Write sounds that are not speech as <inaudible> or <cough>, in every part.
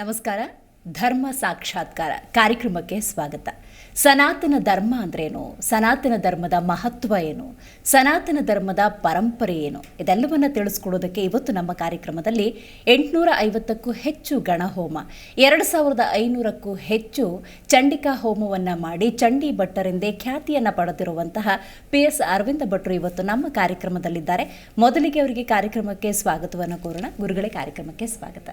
ನಮಸ್ಕಾರ. ಧರ್ಮ ಸಾಕ್ಷಾತ್ಕಾರ ಕಾರ್ಯಕ್ರಮಕ್ಕೆ ಸ್ವಾಗತ. ಸನಾತನ ಧರ್ಮ ಅಂದ್ರೇನು ಸನಾತನ ಧರ್ಮದ ಮಹತ್ವ ಏನು? ಸನಾತನ ಧರ್ಮದ ಪರಂಪರೆ ಏನು? ಇದೆಲ್ಲವನ್ನು ತಿಳಿಸ್ಕೊಡೋದಕ್ಕೆ ಇವತ್ತು ನಮ್ಮ ಕಾರ್ಯಕ್ರಮದಲ್ಲಿ ಎಂಟುನೂರ ಐವತ್ತಕ್ಕೂ ಹೆಚ್ಚು ಗಣಹೋಮ ಎರಡು ಸಾವಿರದ ಐನೂರಕ್ಕೂ ಹೆಚ್ಚು ಚಂಡಿಕಾ ಹೋಮವನ್ನು ಮಾಡಿ ಚಂಡಿ ಭಟ್ಟರೆಂದೇ ಖ್ಯಾತಿಯನ್ನು ಪಡೆದಿರುವಂತಹ ಪಿ ಎಸ್ ಅರವಿಂದ ಭಟ್ರು ಇವತ್ತು ನಮ್ಮ ಕಾರ್ಯಕ್ರಮದಲ್ಲಿದ್ದಾರೆ. ಮೊದಲಿಗೆ ಅವರಿಗೆ ಕಾರ್ಯಕ್ರಮಕ್ಕೆ ಸ್ವಾಗತವನ್ನು ಕೋರೋಣ. ಗುರುಗಳೇ, ಕಾರ್ಯಕ್ರಮಕ್ಕೆ ಸ್ವಾಗತ.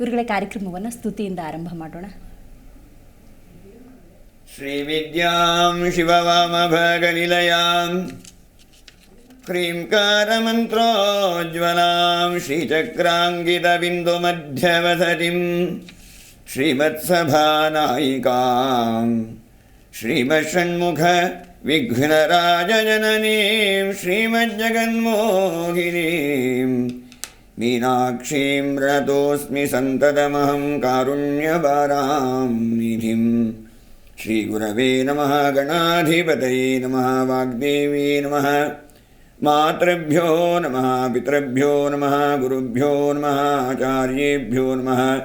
ಗುರುಗಳೇ ಕಾರ್ಯಕ್ರಮವನ್ನು ಸ್ತುತಿಯಿಂದ ಆರಂಭ ಮಾಡೋಣ श्रीविद्यां शिववामभगनिलयां ह्रीङ्कारमन्त्रोज्ज्वलां श्रीचक्राङ्कितबिन्दुमध्यवसतिं श्रीमत्सभानायिकां श्रीमषण्मुख विघ्नराजजननीं श्रीमज्जगन्मोहिनीं मीनाक्षीं रतोऽस्मि सन्ततमहं कारुण्यवारां निधिम् श्रीगुरवे नमः, गणाधिपतये नमः, वाग्देवी नमः। मातृभ्यो नमः, पितृभ्यो नमः, गुरुभ्यो नमः, आचार्येभ्यो नमः।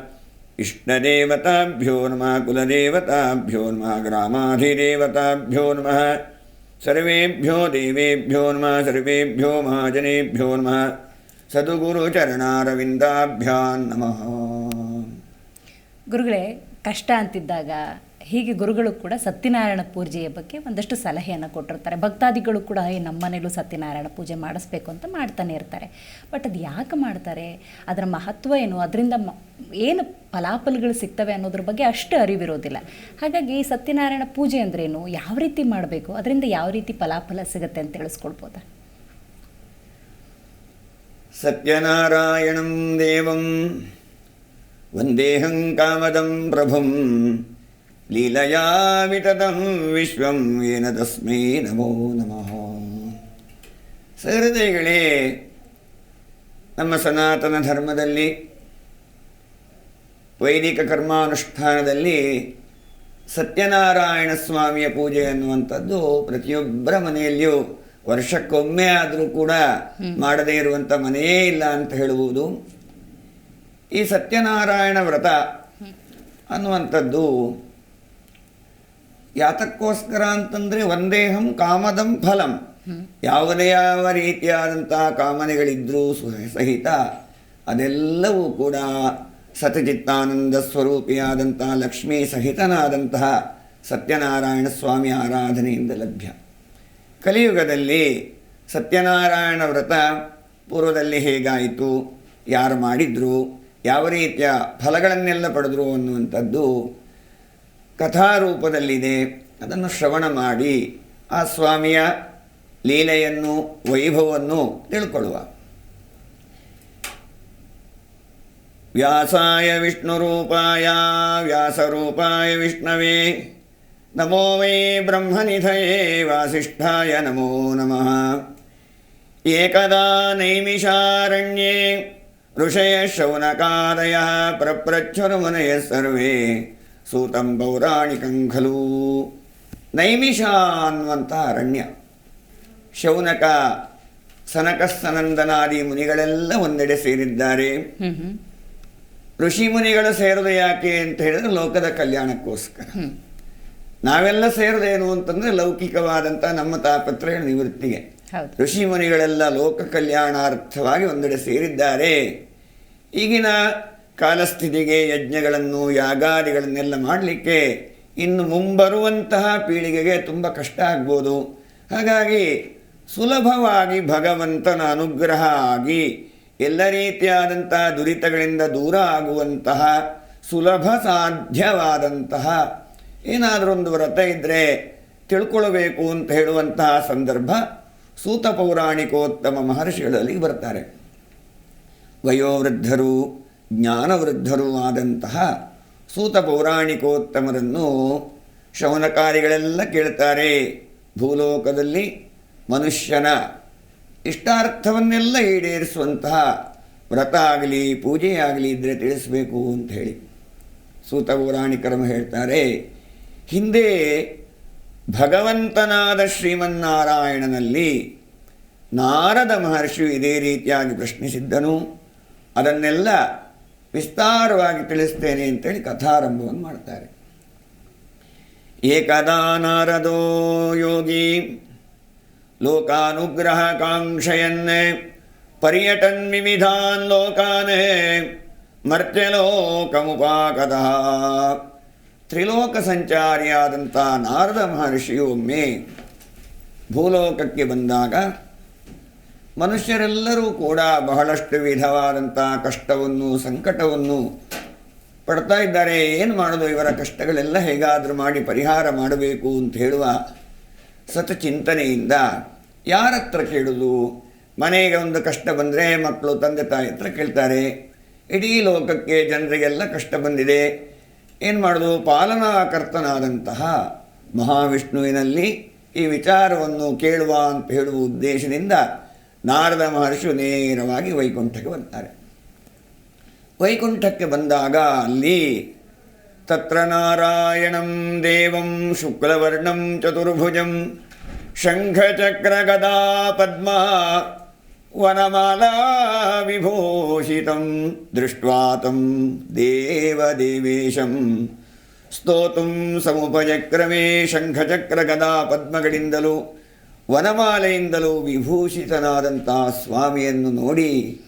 इष्टदेवताभ्यो नमः, कुलदेवताभ्यो नमः, ग्रामाधिदेवताभ्यो नमः। सर्वेभ्यो देवेभ्यो नमः, सर्वेभ्यो महाजनेभ्यो नमः। ಸದ್ಗುರುಚರಣಾರವಿಂದಾಭ್ಯಾನ್ ನಮಃ. ಗುರುಗಳೇ, ಕಷ್ಟ ಅಂತಿದ್ದಾಗ ಹೀಗೆ ಗುರುಗಳು ಕೂಡ ಸತ್ಯನಾರಾಯಣ ಪೂಜೆಯ ಬಗ್ಗೆ ಒಂದಷ್ಟು ಸಲಹೆಯನ್ನು ಕೊಟ್ಟಿರ್ತಾರೆ. ಭಕ್ತಾದಿಗಳು ಕೂಡ ಈ ನಮ್ಮನೇಲೂ ಸತ್ಯನಾರಾಯಣ ಪೂಜೆ ಮಾಡಿಸ್ಬೇಕು ಅಂತ ಮಾಡ್ತಾನೆ ಇರ್ತಾರೆ. ಬಟ್ ಅದು ಯಾಕೆ ಮಾಡ್ತಾರೆ? ಅದರ ಮಹತ್ವ ಏನು? ಅದರಿಂದ ಏನು ಫಲಾಫಲಗಳು ಸಿಗ್ತವೆ ಅನ್ನೋದ್ರ ಬಗ್ಗೆ ಅಷ್ಟು ಅರಿವಿರೋದಿಲ್ಲ. ಹಾಗಾಗಿ ಸತ್ಯನಾರಾಯಣ ಪೂಜೆ ಅಂದ್ರೇನು? ಯಾವ ರೀತಿ ಮಾಡಬೇಕು? ಅದರಿಂದ ಯಾವ ರೀತಿ ಫಲಾಫಲ ಸಿಗುತ್ತೆ ಅಂತ ತಿಳಿಸ್ಕೊಳ್ಬೋದಾ सत्यनारायणं देवं वन्देऽहं कामदं प्रभुं लीलया विततं विश्वं येन तस्मै नमो नमः ಸಹೃದಯಗಳೇ ನಮ್ಮ ಸನಾತನ ಧರ್ಮದಲ್ಲಿ ವೈದಿಕ ಕರ್ಮಾನುಷ್ಠಾನದಲ್ಲಿ ಸತ್ಯನಾರಾಯಣ ಸ್ವಾಮಿಯ ಪೂಜೆ ಅನ್ನುವಂಥದ್ದು ಪ್ರತಿಯೊಬ್ಬರ ಮನೆಯಲ್ಲಿಯೂ ವರ್ಷಕ್ಕೊಮ್ಮೆ ಆದರೂ ಕೂಡ ಮಾಡದೇ ಇರುವಂಥ ಮನೆಯೇ ಇಲ್ಲ ಅಂತ ಹೇಳುವುದು ಈ ಸತ್ಯನಾರಾಯಣ ವ್ರತ ಅನ್ನುವಂಥದ್ದು ಯಾತಕ್ಕೋಸ್ಕರ ಅಂತಂದರೆ ಒಂದೇಹಂ ಕಾಮದಂ ಫಲಂ. ಯಾವುದೇ ಯಾವ ರೀತಿಯಾದಂತಹ ಕಾಮನೆಗಳಿದ್ರೂ ಸಹಿತ ಅದೆಲ್ಲವೂ ಕೂಡ ಸತಚಿತ್ತಾನಂದ ಸ್ವರೂಪಿಯಾದಂತಹ ಲಕ್ಷ್ಮೀ ಸಹಿತನಾದಂತಹ ಸತ್ಯನಾರಾಯಣ ಸ್ವಾಮಿ ಆರಾಧನೆಯಿಂದ ಲಭ್ಯ. ಕಲಿಯುಗದಲ್ಲಿ ಸತ್ಯನಾರಾಯಣ ವ್ರತ ಪೂರ್ವದಲ್ಲಿ ಹೇಗಾಯಿತು? ಯಾರು ಮಾಡಿದ್ರು? ಯಾವ ರೀತಿಯ ಫಲಗಳನ್ನೆಲ್ಲ ಪಡೆದ್ರು ಅನ್ನುವಂಥದ್ದು ಕಥಾರೂಪದಲ್ಲಿದೆ. ಅದನ್ನು ಶ್ರವಣ ಮಾಡಿ ಆ ಸ್ವಾಮಿಯ ಲೀಲೆಯನ್ನು, ವೈಭವವನ್ನು ತಿಳ್ಕೊಳ್ಳುವ. ವ್ಯಾಸಾಯ ವಿಷ್ಣು ವಿಷ್ಣುರೂಪಾಯ, ವ್ಯಾಸರೂಪಾಯ ವಿಷ್ಣವೇ. ನಮೋ ವೈ ಬ್ರಹ್ಮನಿಧಯೇ ವಾಸಿಷ್ಠಾಯ ನಮೋ ನಮಃ ಏಕದಾ ನೈಮಿಷಾರಣ್ಯೇ ಋಷಯ ಶೌನಕಾದಯ ಪ್ರಪ್ರಚ್ಛುರ್ಮುನಯ ಸರ್ವೇ ಸೂತಂ ಪೌರಾಣಿಕಂ ಖಲು ನೈಮಿಷ ಅನ್ನುವಂಥ ಅರಣ್ಯ ಶೌನಕ ಸನಕಸ್ಸನಂದನಾದಿ ಮುನಿಗಳೆಲ್ಲ ಒಂದೆಡೆ ಸೇರಿದ್ದಾರೆ ಋಷಿ ಮುನಿಗಳು ಸೇರೋದು ಯಾಕೆ ಅಂತ ಹೇಳಿದ್ರೆ ಲೋಕದ ಕಲ್ಯಾಣಕ್ಕೋಸ್ಕರ. ನಾವೆಲ್ಲ ಸೇರಿದೇನು ಅಂತಂದ್ರೆ ಲೌಕಿಕವಾದಂಥ ನಮ್ಮ ತಾಪತ್ರಯ ನಿವೃತ್ತಿಗೆ. ಋಷಿ ಮುನಿಗಳೆಲ್ಲ ಲೋಕ ಕಲ್ಯಾಣಾರ್ಥವಾಗಿ ಒಂದೆಡೆ ಸೇರಿದ್ದಾರೆ. ಈಗಿನ ಕಾಲಸ್ಥಿತಿಗೆ ಯಜ್ಞಗಳನ್ನು ಯಾಗಾದಿಗಳನ್ನೆಲ್ಲ ಮಾಡಲಿಕ್ಕೆ ಇನ್ನು ಮುಂಬರುವಂತಹ ಪೀಳಿಗೆಗೆ ತುಂಬ ಕಷ್ಟ ಆಗ್ಬೋದು. ಹಾಗಾಗಿ ಸುಲಭವಾಗಿ ಭಗವಂತನ ಅನುಗ್ರಹ ಆಗಿ ಎಲ್ಲ ರೀತಿಯಾದಂತಹ ದುರಿತಗಳಿಂದ ದೂರ ಆಗುವಂತಹ ಸುಲಭ ಸಾಧ್ಯವಾದಂತಹ ಏನಾದರೂ ಒಂದು ವ್ರತ ಇದ್ದರೆ ತಿಳ್ಕೊಳ್ಬೇಕು ಅಂತ ಹೇಳುವಂತಹ ಸಂದರ್ಭ ಸೂತ ಪೌರಾಣಿಕೋತ್ತಮ ಮಹರ್ಷಿಗಳಲ್ಲಿ ಬರ್ತಾರೆ. ವಯೋವೃದ್ಧರು, ಜ್ಞಾನವೃದ್ಧರೂ ಆದಂತಹ ಸೂತ ಪೌರಾಣಿಕೋತ್ತಮರನ್ನು ಶೌನಕಾರಿಗಳೆಲ್ಲ ಕೇಳ್ತಾರೆ. ಭೂಲೋಕದಲ್ಲಿ ಮನುಷ್ಯನ ಇಷ್ಟಾರ್ಥವನ್ನೆಲ್ಲ ಈಡೇರಿಸುವಂತಹ ವ್ರತ ಆಗಲಿ ಪೂಜೆ ಆಗಲಿ ಇದ್ದರೆ ತಿಳಿಸಬೇಕು ಅಂತ ಹೇಳಿ ಸೂತ ಪೌರಾಣಿಕರನ್ನು ಹೇಳ್ತಾರೆ. ಹಿಂದೆ ಭಗವಂತನಾದ ಶ್ರೀಮನ್ನಾರಾಯಣನಲ್ಲಿ ನಾರದ ಮಹರ್ಷಿಯು ಇದೇ ರೀತಿಯಾಗಿ ಪ್ರಶ್ನಿಸಿದ್ದನು. ಅದನ್ನೆಲ್ಲ ವಿಸ್ತಾರವಾಗಿ ತಿಳಿಸ್ತೇನೆ ಅಂತೇಳಿ ಕಥಾರಂಭವನ್ನು ಮಾಡ್ತಾರೆ. ಏಕದಾ ನಾರದೋ ಯೋಗಿ ಲೋಕಾನುಗ್ರಹ ಕಾಂಕ್ಷೆಯನ್ನೇ ಪರ್ಯಟನ್ ವಿವಿಧಾನ್ ಲೋಕಾನೇ ಮರ್ತ್ಯಲೋಕಮುಪಾಕತಃ ತ್ರಿಲೋಕ ಸಂಚಾರಿಯಾದಂಥ ನಾರದ ಮಹರ್ಷಿಯು ಒಮ್ಮೆ ಭೂಲೋಕಕ್ಕೆ ಬಂದಾಗ ಮನುಷ್ಯರೆಲ್ಲರೂ ಕೂಡ ಬಹಳಷ್ಟು ವಿಧವಾದಂಥ ಕಷ್ಟವನ್ನು, ಸಂಕಟವನ್ನು ಪಡ್ತಾ ಇದ್ದಾರೆ. ಏನು ಮಾಡೋದು? ಇವರ ಕಷ್ಟಗಳೆಲ್ಲ ಹೇಗಾದರೂ ಮಾಡಿ ಪರಿಹಾರ ಮಾಡಬೇಕು ಅಂತ ಹೇಳುವ ಸತ ಚಿಂತನೆಯಿಂದ ಯಾರ ಹತ್ರ ಕೇಳೋದು? ಮನೆಗೆ ಒಂದು ಕಷ್ಟ ಬಂದರೆ ಮಕ್ಕಳು, ತಂದೆ, ತಾಯಿ ಹತ್ರ ಕೇಳ್ತಾರೆ, ಇಡೀ ಲೋಕಕ್ಕೆ ಜನರಿಗೆಲ್ಲ ಕಷ್ಟ ಬಂದಿದೆ. ಏನು ಮಾಡೋದು? ಪಾಲನಾಕರ್ತನಾದಂತಹ ಮಹಾವಿಷ್ಣುವಿನಲ್ಲಿ ಈ ವಿಚಾರವನ್ನು ಕೇಳುವ ಅಂತ ಹೇಳುವ ಉದ್ದೇಶದಿಂದ ನಾರದ ಮಹರ್ಷಿ ನೇರವಾಗಿ ವೈಕುಂಠಕ್ಕೆ ಬರ್ತಾರೆ ವೈಕುಂಠಕ್ಕೆ ಬಂದಾಗ ಅಲ್ಲಿ ತತ್ರ ನಾರಾಯಣಂ ದೇವಂ ಶುಕ್ಲವರ್ಣಂ ಚತುರ್ಭುಜಂ ಶಂಖಚಕ್ರಗದಾ ಪದ್ಮ ವನಮಾಲಾ ವಿಭೂಷಿತಂ ದೃಷ್ಟ್ವಾ तं ದೇವದೇವೇಶಂ. ಸ್ತೋತುಂ ಶಂಖಚಕ್ರ ಗದಾ ಪದ್ಮಗಳಿಂದಲೂ ವನಮಾಲೆಯಿಂದಲೂ ವಿಭೂಷಿತನಾದಂಥ ಸ್ವಾಮಿಯನ್ನು ನೋಡಿ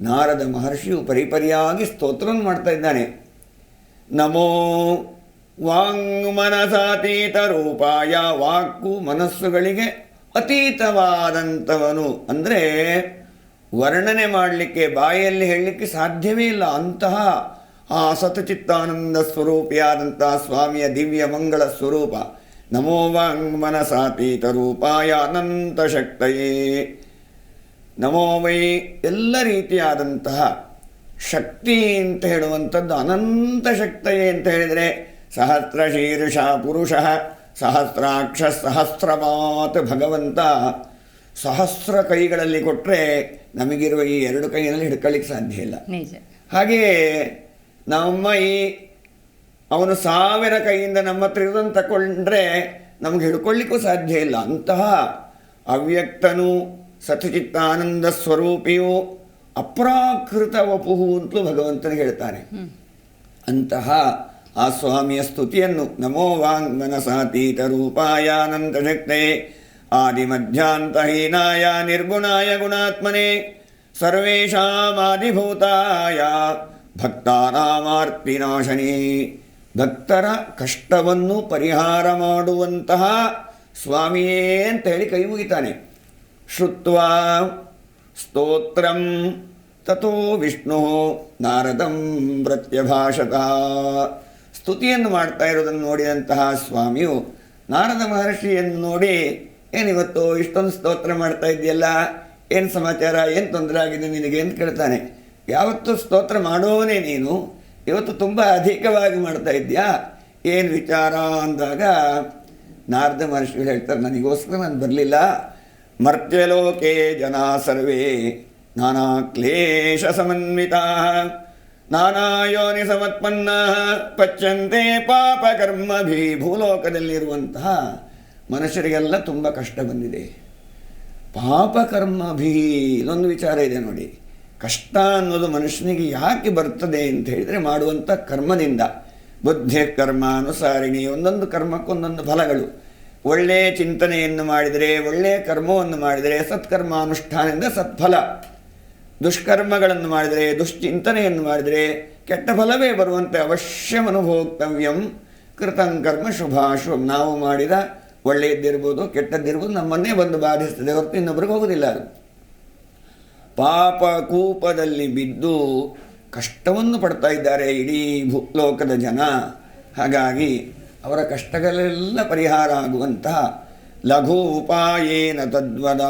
ನಾರದ ಮಹರ್ಷಿಯು ಪರಿಪರಿಯಾಗಿ ಸ್ತೋತ್ರವನ್ನು ಮಾಡ್ತಾ ಇದ್ದಾನೆ. ನಮೋ ವಾಂಗ್ ಮನಸಾತೀತ ರೂಪಾಯ ವಾಕು ಮನಸ್ಸುಗಳಿಗೆ ಅತೀತವಾದಂಥವನು ಅಂದರೆ ವರ್ಣನೆ ಮಾಡಲಿಕ್ಕೆ, ಬಾಯಲ್ಲಿ ಹೇಳಲಿಕ್ಕೆ ಸಾಧ್ಯವೇ ಇಲ್ಲ. ಅಂತಹ ಆ ಸತಚಿತ್ತಾನಂದ ಸ್ವರೂಪಿಯಾದಂತಹ ಸ್ವಾಮಿಯ ದಿವ್ಯ ಮಂಗಳ ಸ್ವರೂಪ. ನಮೋ ವಾಂಗ್ಮನಸಾತೀತ ರೂಪಾಯ ಅನಂತ ಶಕ್ತಯೇ. ನಮೋ ವೈ ಎಲ್ಲ ರೀತಿಯಾದಂತಹ ಶಕ್ತಿ ಅಂತ ಹೇಳುವಂಥದ್ದು ಅನಂತ ಶಕ್ತಯೇ ಅಂತ ಹೇಳಿದರೆ ಸಹಸ್ರ ಶೀರ್ಷ ಪುರುಷ. ಸಹಸ್ರಾಕ್ಷ ಭಗವಂತ ಸಹಸ್ರ ಕೈಗಳಲ್ಲಿ ಕೊಟ್ಟರೆ ನಮಗಿರುವ ಈ ಎರಡು ಕೈಯಲ್ಲಿ ಹಿಡ್ಕೊಳ್ಳಿಕ್ಕೆ ಸಾಧ್ಯ ಇಲ್ಲ. ಹಾಗೆಯೇ ನಮ್ಮ ಈ ಅವನು ಸಾವಿರ ಕೈಯಿಂದ ನಮ್ಮ ಹತ್ರ ಇರೋದನ್ನು ತಗೊಂಡ್ರೆ ನಮಗೆ ಹಿಡ್ಕೊಳ್ಳಿಕ್ಕೂ ಸಾಧ್ಯ ಇಲ್ಲ. ಅಂತಹ ಅವ್ಯಕ್ತನು ಸತಚಿತ್ತಾನಂದ ಸ್ವರೂಪಿಯು ಅಪ್ರಾಕೃತ ವಪುಹು ಅಂತಲೂ ಭಗವಂತನಿಗೆ ಹೇಳ್ತಾನೆ. ಅಂತಹ ಆ ಸ್ವಾಮಿಯ ಸ್ತುತಿಯನ್ನು ನಮೋ ವಾಂಗ್ ಮನಸಾತೀತ ರೂಪಾಯ ಶಕ್ತೆ ಆದಿಮಧ್ಯಾಂತಹೀನಾಯ ನಿರ್ಗುಣಾಯ ಗುಣಾತ್ಮನೆ. ಸರ್ವೇಷಾಮಾದಿಭೂತಾಯ ಭಕ್ತಾನಾಮಾರ್ತಿನಾಶನೇ ಭಕ್ತರ ಕಷ್ಟವನ್ನು ಪರಿಹಾರ ಮಾಡುವಂತಹ ಸ್ವಾಮಿಯೇ ಅಂತ ಹೇಳಿ ಕೈ ಮುಗಿತಾನೆ. ಶ್ರುತ್ವಾ ಸ್ತೋತ್ರಂ ತಥೋ ವಿಷ್ಣು ನಾರದಂ ಪ್ರತ್ಯಭಾಷತ. ಸ್ತುತಿಯನ್ನು ಮಾಡ್ತಾ ಇರೋದನ್ನು ನೋಡಿದಂತಹ ಸ್ವಾಮಿಯು, ನಾರದ ಮಹರ್ಷಿಯನ್ನು ನೋಡಿ, ಏನಿವತ್ತು, ಇಷ್ಟೊಂದು ಸ್ತೋತ್ರ ಮಾಡ್ತಾ ಇದೆಯಲ್ಲ ಏನು ಸಮಾಚಾರ, ಏನು ತೊಂದರೆ ಆಗಿದೆ ನಿನಗೆ? ಅಂತ ಕೇಳ್ತಾನೆ. ಯಾವತ್ತು ಸ್ತೋತ್ರ ಮಾಡೋನೇ ನೀನು, ಇವತ್ತು ತುಂಬ ಅಧಿಕವಾಗಿ ಮಾಡ್ತಾ ಇದೆಯಾ ಏನು ವಿಚಾರ? ಅಂದಾಗ, ನಾರದ ಮಹರ್ಷಿ ಹೇಳ್ತಾರೆ, ನನಗೋಸ್ಕರ ನಾನು ಬರಲಿಲ್ಲ. ಮರ್ತ್ಯಲೋಕೆ ಜನ ಸರ್ವೇ ನಾನಾ ಕ್ಲೇಶ ಸಮನ್ವಿತ. ನಾನಾ ಯೋನಿ ಸಮತ್ಪನ್ನ ಪಚ್ಚಂತೆ ಪಾಪ ಕರ್ಮಭಿ ಭೂಲೋಕದಲ್ಲಿರುವಂತಹ ಮನುಷ್ಯರಿಗೆಲ್ಲ ತುಂಬ ಕಷ್ಟ ಬಂದಿದೆ. ಪಾಪ ಕರ್ಮಭಿ ಇಲ್ಲೊಂದು ವಿಚಾರ ಇದೆ ನೋಡಿ. ಕಷ್ಟ ಅನ್ನೋದು ಮನುಷ್ಯನಿಗೆ ಯಾಕೆ ಬರ್ತದೆ ಅಂತ ಹೇಳಿದರೆ ಮಾಡುವಂಥ ಕರ್ಮದಿಂದ. ಬುದ್ಧಿ ಕರ್ಮ ಅನುಸಾರಿಣಿ ಒಂದೊಂದು ಕರ್ಮಕ್ಕೊಂದೊಂದು ಫಲಗಳು. ಒಳ್ಳೆಯ ಚಿಂತನೆಯನ್ನು ಮಾಡಿದರೆ ಒಳ್ಳೆಯ ಕರ್ಮವನ್ನು ಮಾಡಿದರೆ ಸತ್ಕರ್ಮಾನುಷ್ಠಾನದಿಂದ ಸತ್ಫಲ. ದುಷ್ಕರ್ಮಗಳನ್ನು ಮಾಡಿದರೆ, ದುಶ್ಚಿಂತನೆಯನ್ನು ಮಾಡಿದರೆ ಕೆಟ್ಟ ಫಲವೇ ಬರುವಂತೆ ಅವಶ್ಯ ಅನುಭೋಕ್ತವ್ಯಂ ಕೃತಂ ಕರ್ಮ ಶುಭಾಶುಭಂ. ನಾವು ಮಾಡಿದ ಒಳ್ಳೆಯದ್ದಿರ್ಬೋದು, ಕೆಟ್ಟದ್ದಿರ್ಬೋದು, ನಮ್ಮನ್ನೇ ಬಂದು ಬಾಧಿಸ್ತದೆ ಹೊರತು ಇನ್ನೊಬ್ರಿಗೆ ಹೋಗೋದಿಲ್ಲ ಅದು. ಪಾಪ ಕೂಪದಲ್ಲಿ ಬಿದ್ದು ಕಷ್ಟವನ್ನು ಪಡ್ತಾ ಇದ್ದಾರೆ ಇಡೀ ಭೂಲೋಕದ ಜನ. ಹಾಗಾಗಿ ಅವರ ಕಷ್ಟಗಳೆಲ್ಲ ಪರಿಹಾರ ಆಗುವಂತಹ ಲಘು ಉಪಾಯೇನ ತದ್ವದ.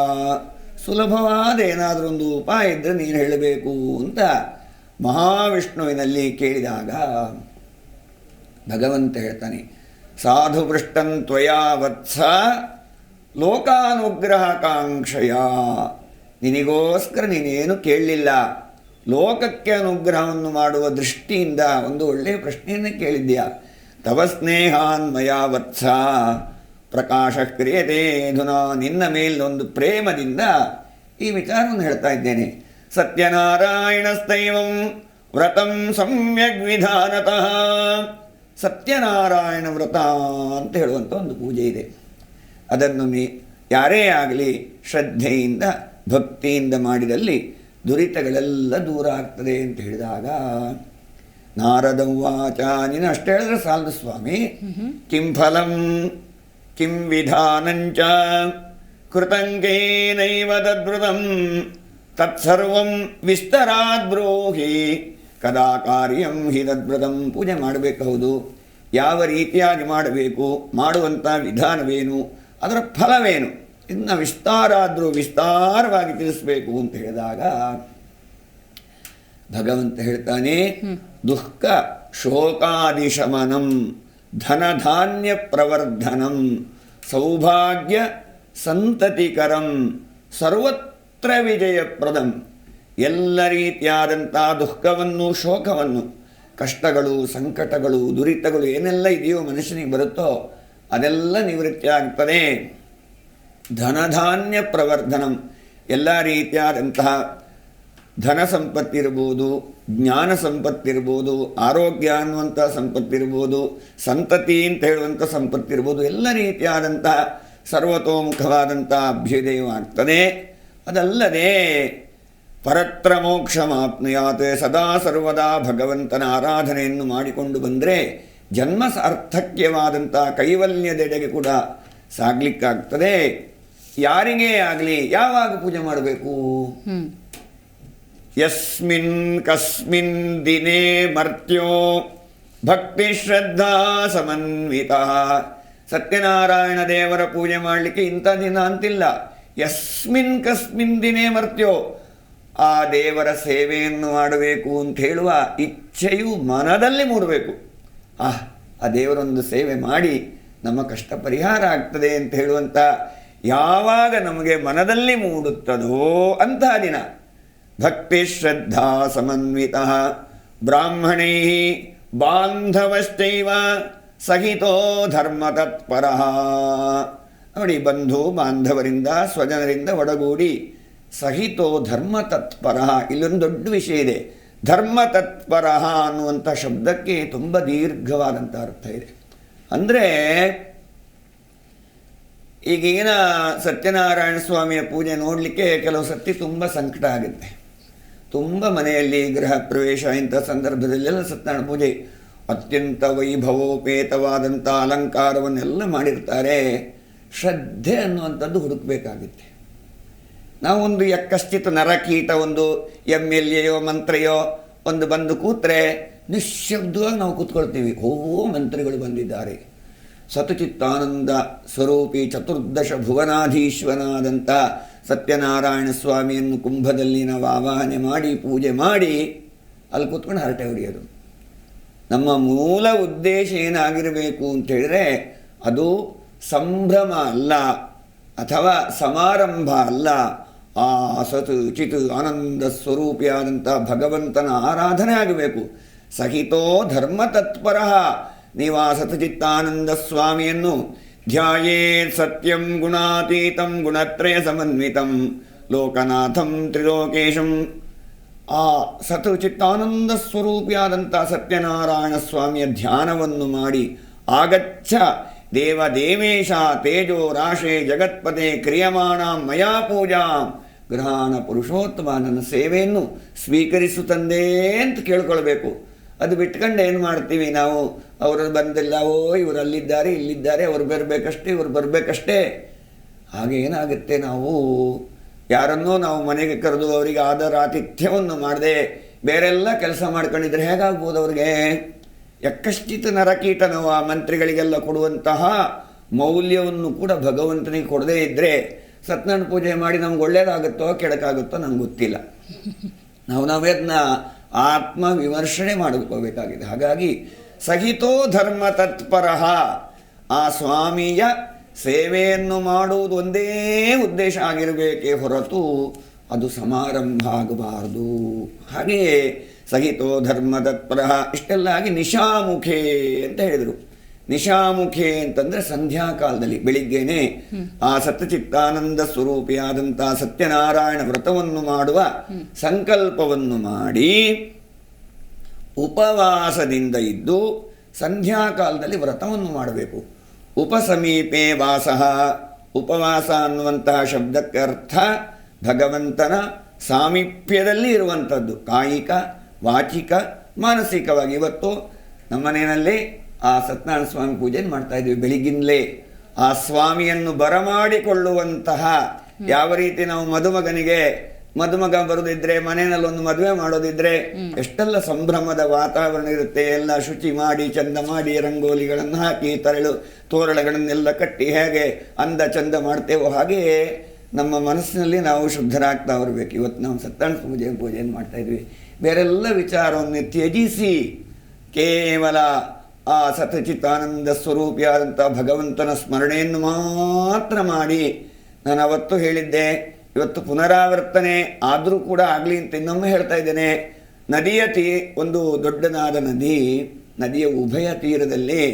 ಸುಲಭವಾದ ಏನಾದರೂ ಒಂದು ಉಪಾಯ ಇದ್ದರೆ ನೀನು ಹೇಳಬೇಕು ಅಂತ ಮಹಾವಿಷ್ಣುವಿನಲ್ಲಿ ಕೇಳಿದಾಗ ಭಗವಂತ ಹೇಳ್ತಾನೆ, ಸಾಧು ಪೃಷ್ಟಂ ತ್ವಯಾ ವತ್ಸ ಲೋಕಾನುಗ್ರಹ ಕಾಂಕ್ಷಯ ನಿನಗೋಸ್ಕರ ನೀನೇನು ಕೇಳಲಿಲ್ಲ. ಲೋಕಕ್ಕೆ ಅನುಗ್ರಹವನ್ನು ಮಾಡುವ ದೃಷ್ಟಿಯಿಂದ ಒಂದು ಒಳ್ಳೆಯ ಪ್ರಶ್ನೆಯನ್ನು ಕೇಳಿದ್ಯಾ ತವ ಸ್ನೇಹಾನ್ಮಯ ವತ್ಸ. ಪ್ರಕಾಶ ಕ್ರಿಯತೆ ಅಧುನಾ ನಿನ್ನ ಮೇಲೊಂದು ಪ್ರೇಮದಿಂದ ಈ ವಿಚಾರವನ್ನು ಹೇಳ್ತಾ ಇದ್ದೇನೆ. ಸತ್ಯನಾರಾಯಣಸ್ತೈವಂ ವ್ರತಂ ಸಮ್ಯಗ್ ವಿಧಾನತಃ. ಸತ್ಯನಾರಾಯಣ ವ್ರತ ಅಂತ ಹೇಳುವಂಥ ಒಂದು ಪೂಜೆ ಇದೆ. ಅದನ್ನು ನೀ ಯಾರೇ ಆಗಲಿ ಶ್ರದ್ಧೆಯಿಂದ ಭಕ್ತಿಯಿಂದ ಮಾಡಿದಲ್ಲಿ ದುರಿತಗಳೆಲ್ಲ ದೂರ ಆಗ್ತದೆ ಅಂತ ಹೇಳಿದಾಗ ನಾರದ ಉವಾಚ ನೀನು ಅಷ್ಟು ಹೇಳಿದ್ರೆ ಸಾಲದು ಸ್ವಾಮಿ. ಕಿಂ ಕಿಂ ವಿಧಾನಂಚ ಕೃತಂಕೇನೈವ ತದ್ವೃತಂ ತತ್ಸರ್ವಂ ವಿಸ್ತರಾದ್ ಬ್ರೋಹಿ ಕದಾ ಕಾರ್ಯಂ ಹಿ ತದ್ವೃತಂ ಪೂಜೆ ಮಾಡಬೇಕು ಹೌದು ಯಾವ ರೀತಿಯಾಗಿ ಮಾಡಬೇಕು? ಮಾಡುವಂಥ ವಿಧಾನವೇನು? ಅದರ ಫಲವೇನು? ಇದನ್ನ ವಿಸ್ತಾರಾದರೂ ವಿಸ್ತಾರವಾಗಿ ತಿಳಿಸ್ಬೇಕು ಅಂತ ಹೇಳಿದಾಗ ಭಗವಂತ ಹೇಳ್ತಾನೆ ದುಃಖ ಶೋಕಾದಿಶಮನಂ. ಧನಧಾನ್ಯ ಪ್ರವರ್ಧನಂ ಸೌಭಾಗ್ಯ ಸಂತತಿಕರಂ, ಸರ್ವತ್ರ ವಿಜಯಪ್ರದಂ. ಎಲ್ಲ ರೀತಿಯಾದಂಥ ದುಃಖವನ್ನು, ಶೋಕವನ್ನು, ಕಷ್ಟಗಳು, ಸಂಕಟಗಳು, ದುರಿತಗಳು ಏನೆಲ್ಲ ಇದೆಯೋ ಮನುಷ್ಯನಿಗೆ ಬರುತ್ತೋ ಅದೆಲ್ಲ ನಿವೃತ್ತಿ ಆಗ್ತದೆ ಧನಧಾನ್ಯ ಪ್ರವರ್ಧನಂ ಎಲ್ಲ ರೀತಿಯಾದಂತಹ ಧನ ಸಂಪತ್ತಿರ್ಬೋದು, ಜ್ಞಾನ ಸಂಪತ್ತಿರ್ಬೋದು, ಆರೋಗ್ಯ ಅನ್ನುವಂಥ ಸಂಪತ್ತಿರ್ಬೋದು, ಸಂತತಿ ಅಂತ ಹೇಳುವಂಥ ಸಂಪತ್ತಿರ್ಬೋದು, ಎಲ್ಲ ರೀತಿಯಾದಂಥ ಸರ್ವತೋಮುಖವಾದಂಥ ಅಭ್ಯುದಯವಾಗ್ತದೆ ಅದಲ್ಲದೆ ಪರತ್ರ ಮೋಕ್ಷ ಮೋಕ್ಷಮಾಪ್ನುಯಾತ್ ಸದಾ ಸರ್ವದಾ ಭಗವಂತನ ಆರಾಧನೆಯನ್ನು ಮಾಡಿಕೊಂಡು ಬಂದರೆ ಜನ್ಮ ಸಾರ್ಥಕ್ಯವಾದಂಥ ಕೈವಲ್ಯದೆಡೆಗೆ ಕೂಡ ಸಾಗ್ಲಿಕ್ಕಾಗ್ತದೆ. ಯಾರಿಗೇ ಆಗಲಿ? ಯಾವಾಗ ಪೂಜೆ ಮಾಡಬೇಕು? ಯಸ್ಮಿನ್ ಕಸ್ಮಿನ್ ದಿನೇ ಮರ್ತ್ಯೋ ಭಕ್ತಿ ಶ್ರದ್ಧಾ ಸಮನ್ವಿತ ಸತ್ಯನಾರಾಯಣ ದೇವರ ಪೂಜೆ ಮಾಡಲಿಕ್ಕೆ ಇಂಥ ದಿನ ಅಂತಿಲ್ಲ. ಯಸ್ಮಿನ್ ಕಸ್ಮಿನ್ ದಿನೇ ಮರ್ತ್ಯೋ, ಆ ದೇವರ ಸೇವೆಯನ್ನು ಮಾಡಬೇಕು ಅಂತ ಹೇಳುವ ಇಚ್ಛೆಯು ಮನದಲ್ಲಿ ಮೂಡಬೇಕು. ಆ ಆ ದೇವರೊಂದು ಸೇವೆ ಮಾಡಿ ನಮ್ಮ ಕಷ್ಟ ಪರಿಹಾರ ಆಗ್ತದೆ ಅಂತ ಹೇಳುವಂಥ ಯಾವಾಗ ನಮಗೆ ಮನದಲ್ಲಿ ಮೂಡುತ್ತದೋ ಅಂತಹ ದಿನ. ಭಕ್ತಿ ಶ್ರದ್ಧಾ ಸಮನ್ವಿತ ಬ್ರಾಹ್ಮಣೈ ಬಾಂಧವಶ್ಚೈವ ಸಹಿತೋ ಧರ್ಮ ತತ್ಪರ ನೋಡಿ, ಬಂಧು ಬಾಂಧವರಿಂದ, ಸ್ವಜನರಿಂದ ಒಡಗೂಡಿ ಸಹಿತೋ ಧರ್ಮ ತತ್ಪರ ಇಲ್ಲೊಂದು ದೊಡ್ಡ ವಿಷಯ ಇದೆ. ಧರ್ಮ ತತ್ಪರ ಅನ್ನುವಂಥ ಶಬ್ದಕ್ಕೆ ತುಂಬ ದೀರ್ಘವಾದಂಥ ಅರ್ಥ ಇದೆ. ಅಂದರೆ, ಈಗೇನ ಸತ್ಯನಾರಾಯಣ ಸ್ವಾಮಿಯ ಪೂಜೆ ನೋಡಲಿಕ್ಕೆ ಕೆಲವು ಸತಿ ತುಂಬ ಸಂಕಟ ಆಗುತ್ತೆ. ತುಂಬ ಮನೆಯಲ್ಲಿ ಗೃಹ ಪ್ರವೇಶ ಇಂಥ ಸಂದರ್ಭದಲ್ಲೆಲ್ಲ ಸತ್ಯನಾರಾಯಣ ಪೂಜೆ ಅತ್ಯಂತ ವೈಭವೋಪೇತವಾದಂಥ ಅಲಂಕಾರವನ್ನೆಲ್ಲ ಮಾಡಿರ್ತಾರೆ. ಶ್ರದ್ಧೆ ಅನ್ನುವಂಥದ್ದು ಹುಡುಕಬೇಕಾಗುತ್ತೆ. ನಾವೊಂದು ಯಕ್ಕಶ್ಚಿತ ನರಕೀಟ ಒಂದು ಎಂ ಎಲ್ ಎಯೋ, ಮಂತ್ರಿಯೋ ಒಂದು ಬಂದು ಕೂತ್ರೆ ನಿಶ್ಶಬ್ದವಾಗಿ ನಾವು ಕೂತ್ಕೊಳ್ತೀವಿ. ಓ ಮಂತ್ರಿಗಳು ಬಂದಿದ್ದಾರೆ. ಸತಚಿತ್ತಾನಂದ ಸ್ವರೂಪಿ ಚತುರ್ದಶ ಭುವನಾಧೀಶ್ವರನಾದಂಥ ಸತ್ಯನಾರಾಯಣ ಸ್ವಾಮಿಯನ್ನು ಕುಂಭದಲ್ಲಿ ನಾವು ಆವಾಹನೆ ಮಾಡಿ ಪೂಜೆ ಮಾಡಿ ಅಲ್ಲಿ ಕೂತ್ಕೊಂಡು ಹರಟೆ ಹೊಡೆಯೋದು. ನಮ್ಮ ಮೂಲ ಉದ್ದೇಶ ಏನಾಗಿರಬೇಕು ಅಂತ ಹೇಳಿದ್ರೆ ಅದು ಸಂಭ್ರಮ ಅಲ್ಲ ಅಥವಾ ಸಮಾರಂಭ ಅಲ್ಲ. ಆ ಸತ್ ಚಿತ್ ಆನಂದ ಸ್ವರೂಪಿಯಾದಂಥ ಭಗವಂತನ ಆರಾಧನೆ ಆಗಬೇಕು. ಸಹಿತೋ ಧರ್ಮ ತತ್ಪರ. ನೀವು ಆ ಸತಚಿತ್ತಾನಂದ ಸ್ವಾಮಿಯನ್ನು ಧ್ಯಾಯೇ ಸತ್ಯಂ ಗುಣಾತೀತಂ ಗುಣತ್ರಯ ಸಮನ್ವಿತಂ ಲೋಕನಾಥಂ ತ್ರಿಲೋಕೇಶಂ ಆ ಸತ್ ಚಿತ್ತಾನಂದ ಸ್ವರೂಪಿಯಾದಂಥ ಸತ್ಯನಾರಾಯಣ ಸ್ವಾಮಿಯ ಧ್ಯಾನವನ್ನು ಮಾಡಿ ಆಗಚ್ಚ ದೇವ ದೇವೇಶ ತೇಜೋ ರಾಶೆ ಜಗತ್ಪದೆ ಕ್ರಿಯಮಾಣ ಮಯಾ ಪೂಜಾ ಗ್ರಹಣ ಪುರುಷೋತ್ತಮ ನನ್ನ ಸೇವೆಯನ್ನು ಸ್ವೀಕರಿಸು ತಂದೇ ಅಂತ ಕೇಳ್ಕೊಳ್ಬೇಕು। ಅದು ಬಿಟ್ಕೊಂಡು ಏನು ಮಾಡ್ತೀವಿ ನಾವು? ಅವರು ಬಂದಿಲ್ಲ, ಓ, ಇವರು ಅಲ್ಲಿದ್ದಾರೆ, ಇಲ್ಲಿದ್ದಾರೆ, ಅವ್ರು ಬರಬೇಕಷ್ಟೇ, ಇವ್ರು ಬರಬೇಕಷ್ಟೇ. ಹಾಗೆ ಏನಾಗುತ್ತೆ ನಾವು? ಯಾರನ್ನೋ ನಾವು ಮನೆಗೆ ಕರೆದು ಅವರಿಗೆ ಆಧಾರ ಆತಿಥ್ಯವನ್ನು ಮಾಡದೆ ಬೇರೆಲ್ಲ ಕೆಲಸ ಮಾಡ್ಕೊಂಡಿದ್ರೆ ಹೇಗಾಗ್ಬೋದು ಅವ್ರಿಗೆ? ಯಕ್ಕಶ್ಚಿತ ಆ ಮಂತ್ರಿಗಳಿಗೆಲ್ಲ ಕೊಡುವಂತಹ ಮೌಲ್ಯವನ್ನು ಕೂಡ ಭಗವಂತನಿಗೆ ಕೊಡದೇ ಇದ್ದರೆ ಸತ್ಯನಾರಾಯಣ ಪೂಜೆ ಮಾಡಿ ನಮ್ಗೆ ಒಳ್ಳೇದಾಗುತ್ತೋ, ಕೆಡಕಾಗುತ್ತೋ ನಂಗೆ ಗೊತ್ತಿಲ್ಲ. ನಾವು ನಾವೇದನ್ನ ಆತ್ಮ ವಿಮರ್ಶನೆ ಮಾಡಿಕೋಬೇಕಾಗಿದೆ ಹಾಗಾಗಿ ಸಹಿತೋ ಧರ್ಮ ತತ್ಪರ ಆ ಸ್ವಾಮಿಯ ಸೇವೆಯನ್ನು ಮಾಡುವುದು ಒಂದೇ ಉದ್ದೇಶ ಆಗಿರಬೇಕೇ ಹೊರತು ಅದು ಸಮಾರಂಭ ಆಗಬಾರದು. ಹಾಗೆಯೇ ಸಹಿತೋ ಧರ್ಮ ತತ್ಪರ ಇಷ್ಟೆಲ್ಲ ಆಗಿ ನಿಶಾಮುಖೇ ಅಂತ ಹೇಳಿದರು. ನಿಶಾಮುಖೆ ಅಂತಂದರೆ ಸಂಧ್ಯಾಕಾಲದಲ್ಲಿ, ಬೆಳಿಗ್ಗೆನೆ ಆ ಸತ್ಯಚಿತ್ತಾನಂದ ಸ್ವರೂಪಿಯಾದಂತಹ ಸತ್ಯನಾರಾಯಣ ವ್ರತವನ್ನು ಮಾಡುವ ಸಂಕಲ್ಪವನ್ನು ಮಾಡಿ ಉಪವಾಸದಿಂದ ಇದ್ದು ಸಂಧ್ಯಾಕಾಲದಲ್ಲಿ ವ್ರತವನ್ನು ಮಾಡಬೇಕು. ಉಪಸಮೀಪೆ ವಾಸಃ. ಉಪವಾಸ ಅನ್ನುವಂತಹ ಶಬ್ದಕ್ಕೆ ಅರ್ಥ ಭಗವಂತನ ಸಾಮೀಪ್ಯದಲ್ಲಿ ಇರುವಂಥದ್ದು. ಕಾಯಿಕ, ವಾಚಿಕ, ಮಾನಸಿಕವಾಗಿ ಇವತ್ತು ನಮ್ಮನೆಯಲ್ಲಿ ಆ ಸತ್ಯನಾರಾಯಣ ಸ್ವಾಮಿ ಪೂಜೆಯನ್ನು ಮಾಡ್ತಾ ಇದ್ವಿ. ಬೆಳಿಗ್ಗಿಂದಲೇ ಆ ಸ್ವಾಮಿಯನ್ನು ಬರಮಾಡಿಕೊಳ್ಳುವಂತಹ ಯಾವ ರೀತಿ ನಾವು ಮದುಮಗನಿಗೆ ಮದುಮಗ ಬರುದಿದ್ರೆ ಮನೆಯಲ್ಲಿ ಒಂದು ಮದುವೆ ಮಾಡೋದಿದ್ರೆ ಎಷ್ಟೆಲ್ಲ ಸಂಭ್ರಮದ ವಾತಾವರಣ ಇರುತ್ತೆ. ಎಲ್ಲ ಶುಚಿ ಮಾಡಿ ಚಂದ ಮಾಡಿ ರಂಗೋಲಿಗಳನ್ನು ಹಾಕಿ ತರಳು ತೋರಣಗಳನ್ನೆಲ್ಲ ಕಟ್ಟಿ ಹೇಗೆ ಅಂದ ಚಂದ ಮಾಡ್ತೇವೋ ಹಾಗೆಯೇ ನಮ್ಮ ಮನಸ್ಸಿನಲ್ಲಿ ನಾವು ಶುದ್ಧರಾಗ್ತಾ ಬರಬೇಕು. ಇವತ್ತು ನಾವು ಸತ್ಯಾಣ ಪೂಜೆ ಪೂಜೆಯನ್ನು ಮಾಡ್ತಾ ಇದ್ವಿ. ಬೇರೆಲ್ಲ ವಿಚಾರವನ್ನು ತ್ಯಜಿಸಿ ಕೇವಲ ಆ ಸತಚಿತ್ತಾನಂದ ಸ್ವರೂಪಿಯಾದಂಥ ಭಗವಂತನ ಸ್ಮರಣೆಯನ್ನು ಮಾತ್ರ ಮಾಡಿ ನಾನು ಅವತ್ತು ಹೇಳಿದ್ದೆ, ಇವತ್ತು ಪುನರಾವರ್ತನೆ ಆದರೂ ಕೂಡ ಆಗಲಿ ಅಂತ ಇನ್ನೊಮ್ಮೆ ಹೇಳ್ತಾ ಇದ್ದೇನೆ. ನದಿಯ ತೀ, ಒಂದು ದೊಡ್ಡದಾದ ನದಿ, ನದಿಯ ಉಭಯ ತೀರದಲ್ಲಿ